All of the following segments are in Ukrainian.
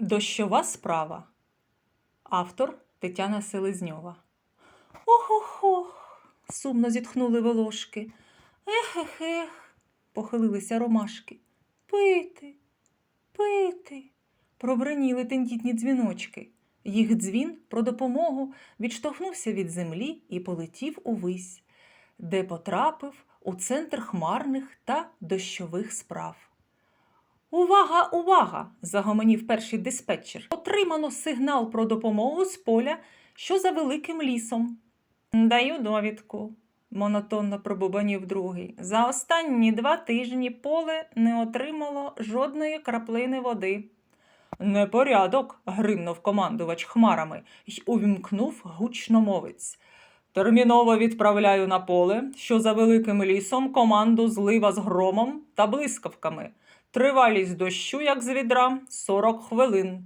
Дощова справа. Автор Тетяна Селезньова. Ох-ох-ох. сумно зітхнули волошки. Ех-ех-ех. похилилися ромашки. Пити, пити. Пробраніли тендітні дзвіночки. Їх дзвін про допомогу відштовхнувся від землі і полетів увись, де потрапив у центр хмарних та дощових справ. Увага, увага! загомонів перший диспетчер. Отримано сигнал про допомогу з поля, що за великим лісом. Даю довідку, монотонно пробубанів другий. За останні два тижні поле не отримало жодної краплини води. Непорядок. гримнув командувач хмарами й увімкнув гучномовець. Терміново відправляю на поле, що за великим лісом команду злива з громом та блискавками. Тривалість дощу, як з відра, 40 хвилин.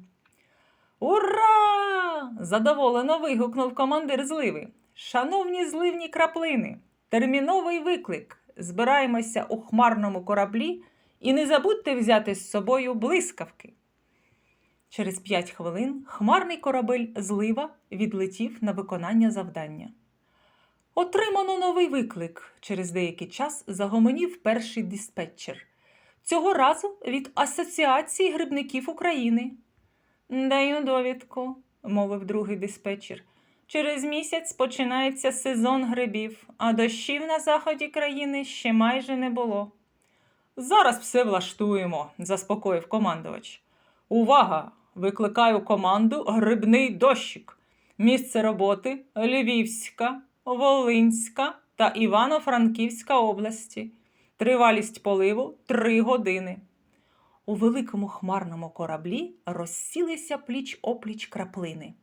Ура! задоволено вигукнув командир зливи. Шановні зливні краплини, терміновий виклик. Збираємося у хмарному кораблі і не забудьте взяти з собою блискавки. Через п'ять хвилин хмарний корабель злива відлетів на виконання завдання. Отримано новий виклик. Через деякий час загомонів перший диспетчер. Цього разу від Асоціації грибників України. Даю довідку, мовив другий диспетчер. Через місяць починається сезон грибів, а дощів на заході країни ще майже не було. Зараз все влаштуємо, заспокоїв командувач. Увага! Викликаю команду Грибний дощик. Місце роботи Львівська, Волинська та Івано-Франківська області. Тривалість поливу 3 години. У великому хмарному кораблі розсілися пліч опліч краплини.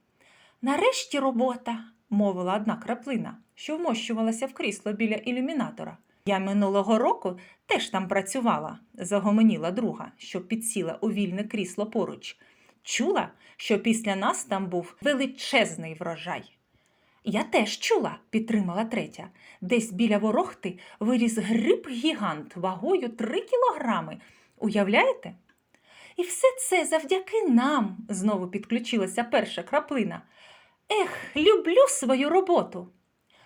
Нарешті робота, мовила одна краплина, що вмощувалася в крісло біля ілюмінатора. Я минулого року теж там працювала, загомоніла друга, що підсіла у вільне крісло поруч. Чула, що після нас там був величезний врожай. Я теж чула, підтримала третя. Десь біля ворохти виріс гриб гігант вагою три кілограми. Уявляєте? І все це завдяки нам, знову підключилася перша краплина. Ех, люблю свою роботу.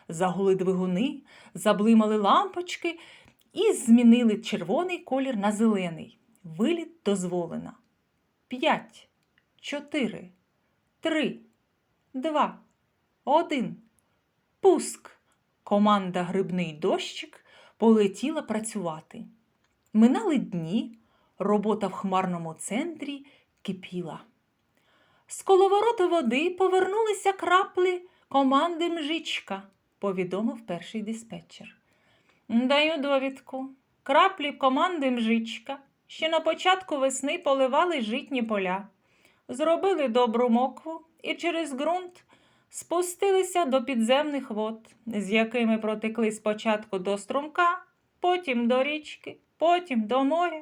Загули двигуни, заблимали лампочки і змінили червоний колір на зелений. Виліт дозволено. П'ять, чотири, три, два, один. Пуск. Команда Грибний дощик полетіла працювати. Минали дні, робота в хмарному центрі кипіла. З коловороту води повернулися краплі команди Мжичка, повідомив перший диспетчер. Даю довідку. Краплі команди Мжичка ще на початку весни поливали житні поля, зробили добру мокву і через ґрунт спустилися до підземних вод, з якими протекли спочатку до струмка, потім до річки, потім до моря,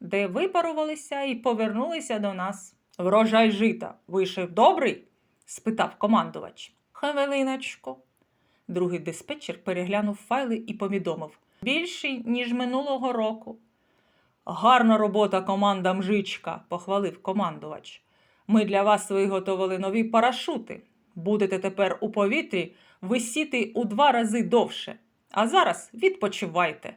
де випарувалися і повернулися до нас. Врожай жита вийшов добрий? спитав командувач. Хвилиночку. Другий диспетчер переглянув файли і повідомив більший, ніж минулого року. Гарна робота, команда Мжичка, похвалив командувач. Ми для вас виготовили нові парашути. Будете тепер у повітрі висіти у два рази довше. А зараз відпочивайте.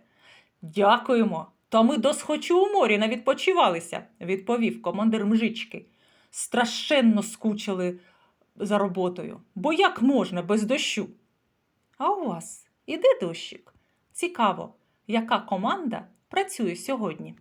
Дякуємо. Та ми досхочу у морі не відпочивалися, відповів командир Мжички. Страшенно скучили за роботою, бо як можна без дощу? А у вас іде дощик? Цікаво, яка команда працює сьогодні?